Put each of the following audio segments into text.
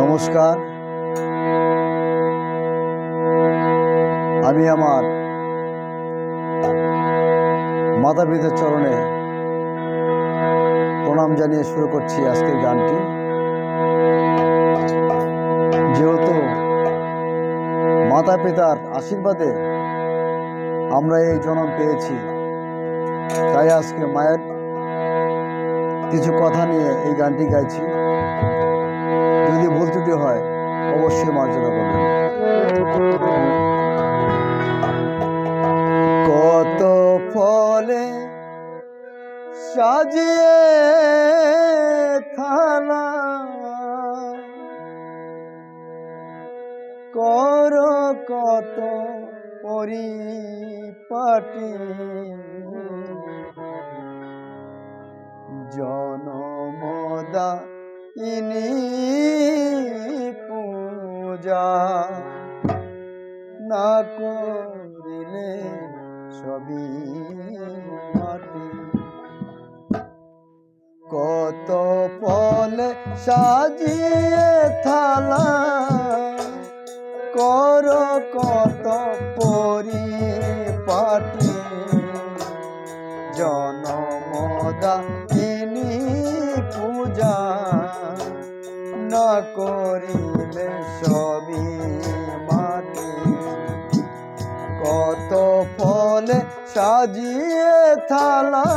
নমস্কার। আমি আমার মাতা পিতার চরণে প্রণাম জানিয়ে শুরু করছি আজকের গানটি। যেহেতু মাতা পিতার আশীর্বাদে আমরা এই জন্ম পেয়েছি, তাই আজকে মায়ের কিছু কথা নিয়ে এই গানটি গাইছি। যদি ভুল ত্রুটি হয়, অবশ্যই মার্জনা করবেন। কত ফলে সাজিয়ে থালা কর কত পরিপাটি। জনমদা ইনি পূজা না করিলে সবই মাটি। কত ফলে সাজিয়ে থালা, কর কত পরিপাটি। জনমদা না করিলে সবই মাটি। কত ফলে সাজিয়ে থালা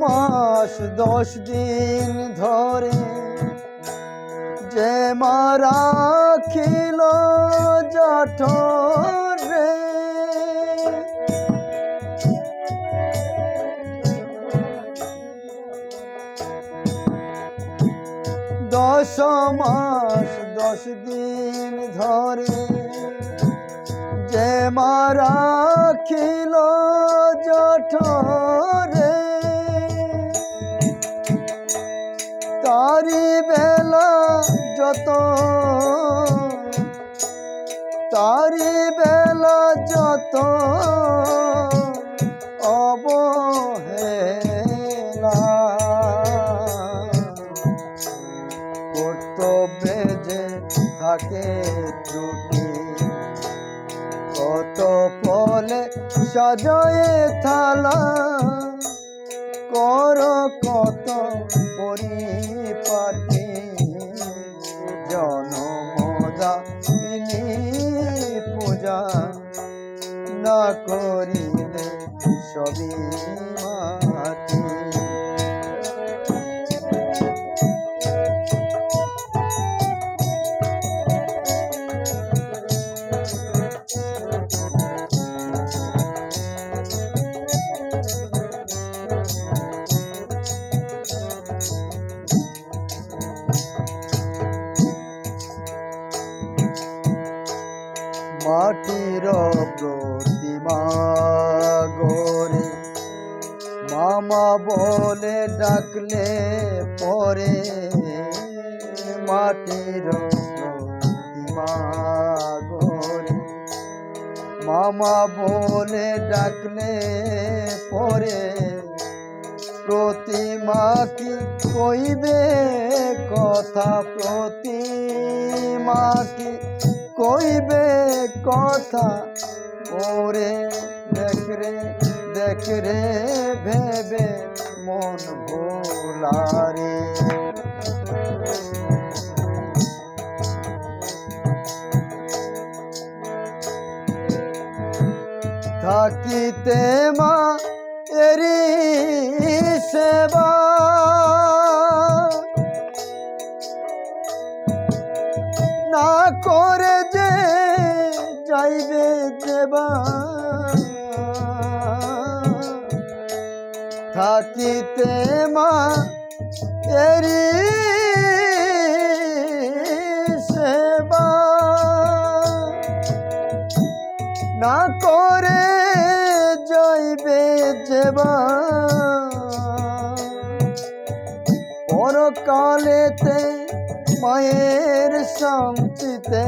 মাস দশ দিন ধরে যে মারা খিল জঠরে দশ মাস দশ দিন ধরে যে মারা খিল জঠরে যত তারি বেলা যত অবহেলা। থাকে ত্রুটি কত ফলে সাজয়ে থালা। কর কত পরিপাটি করিলে সবই বলে ডাকলে পরে মাটির মামা বলে ডাকলে পরে প্রতিমা কি কইবে? কথা প্রতিমা কি কইবে? কথা ওরে দেখ রে। দেখ রে ভেবে মন ভোলারে। থাকিতে মা এরি সেবা। না করে যে যাইবে দেবা। থাকিতে মা এরি না করে যাইবে যেবা পরকালেতে মায়ের শান্তিতে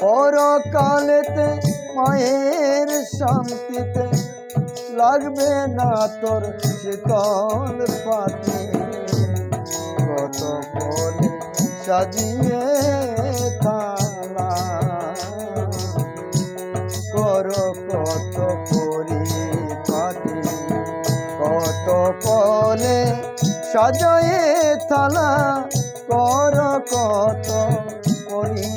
পরকালেতে মায়ের শান্তিতে লাগবে না তোর শীতল পাতি। কত বলে সাজিয়ে থালা কত সাজয়ে থালা কর কত করি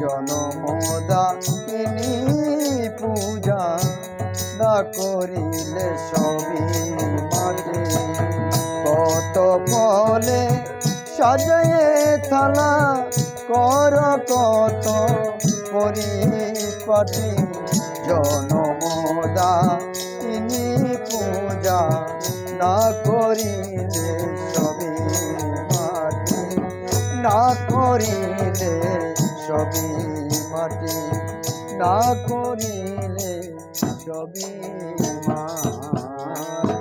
জনমদা না করিলে সবই মাটি কত ফলে সাজয়ে থালা কর, কত পরিপাটি। জনমদা তিনি পূজা না করিলে সবই মাটি। না করিলে সবই মাটি। না করিলে মাটি মা